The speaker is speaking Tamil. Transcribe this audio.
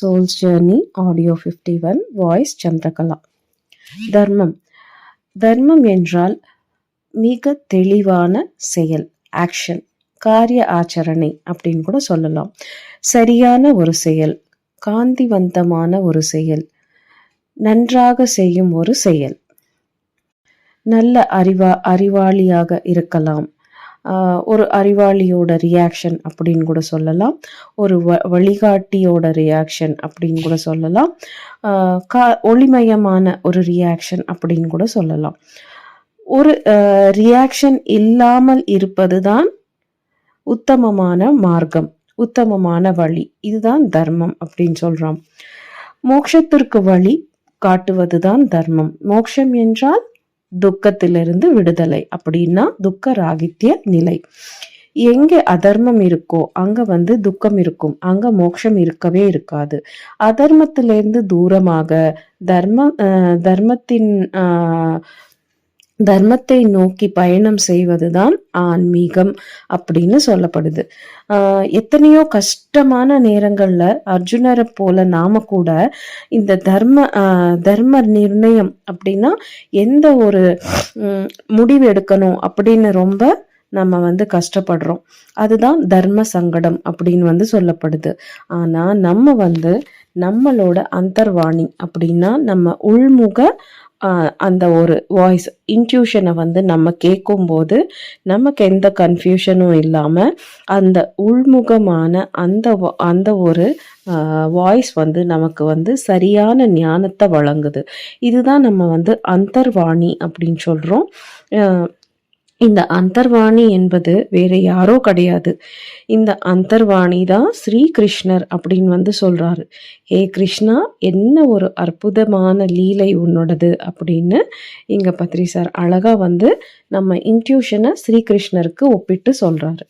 Souls journey audio fifty one voice Chandrakala தர்மம். தர்மம் என்றால் மிக தெளிவான செயல் ஆக்ஷன் காரிய ஆச்சரணை அப்படின்னு கூட சொல்லலாம். சரியான ஒரு செயல் காந்திவந்தமான ஒரு செயல் நன்றாக செய்யும் ஒரு செயல். நல்ல அறிவா அறிவாளியாக இருக்கலாம். ஒரு அறிவாளியோட ரியாக்ஷன் அப்படின்னு கூட சொல்லலாம். ஒரு வ வழிகாட்டியோட ரியாக்ஷன் அப்படின்னு கூட சொல்லலாம். ஆஹ் கா ஒளிமயமான ஒரு ரியாக்ஷன் அப்படின்னு கூட சொல்லலாம். ஒரு ரியாக்ஷன் இல்லாமல் இருப்பது தான் உத்தமமான மார்க்கம் உத்தமமான வழி. இதுதான் தர்மம் அப்படின்னு சொல்கிறோம் மோட்சத்திற்கு வழி காட்டுவது தான் தர்மம். மோட்சம் என்றால் துக்கத்திலிருந்து விடுதலை அப்படின்னா துக்க ராகித்ய நிலை. எங்கே அதர்மம் இருக்கோ அங்க வந்து துக்கம் இருக்கும். அங்க மோட்சம் இருக்கவே இருக்காது. அதர்மத்திலிருந்து தூரமாக தர்ம தர்மத்தின் ஆஹ், தர்மத்தை நோக்கி பயணம் செய்வதுதான் ஆன்மீகம் அப்படின்னு சொல்லப்படுது. எத்தனையோ கஷ்டமான நேரங்கள்ல அர்ஜுனரை போல நாம கூட இந்த தர்ம தர்ம நிர்ணயம் அப்படின்னா எந்த ஒரு முடிவு எடுக்கணும் அப்படின்னு ரொம்ப நம்ம வந்து கஷ்டப்படுறோம். அதுதான் தர்ம சங்கடம் அப்படின்னு வந்து சொல்லப்படுது. ஆனா நம்ம வந்து நம்மளோட அந்தர்வாணி அப்படின்னா நம்ம உள்முக அந்த ஒரு வாய்ஸ் இன்ட்யூஷனை வந்து நம்ம கேட்கும்போது நமக்கு எந்த கன்ஃபியூஷனும் இல்லாமல் அந்த உள்முகமான அந்த அந்த ஒரு வாய்ஸ் வந்து நமக்கு வந்து சரியான ஞானத்தை வழங்குது. இதுதான் நம்ம வந்து அந்தர்வாணி அப்படின்னு சொல்கிறோம் இந்த அந்தர்வாணி என்பது வேற யாரோ கிடையாது. இந்த அந்தர்வாணி தான் ஸ்ரீ கிருஷ்ணர் அப்படின்னு வந்து சொல்றாரு. ஹே கிருஷ்ணா என்ன ஒரு அற்புதமான லீலை உன்னோடது அப்படின்னு இங்க பத்ரி சார் அழகா வந்து நம்ம இன்ட்யூஷனை ஸ்ரீ கிருஷ்ணருக்கு ஒப்பிட்டு சொல்றாரு.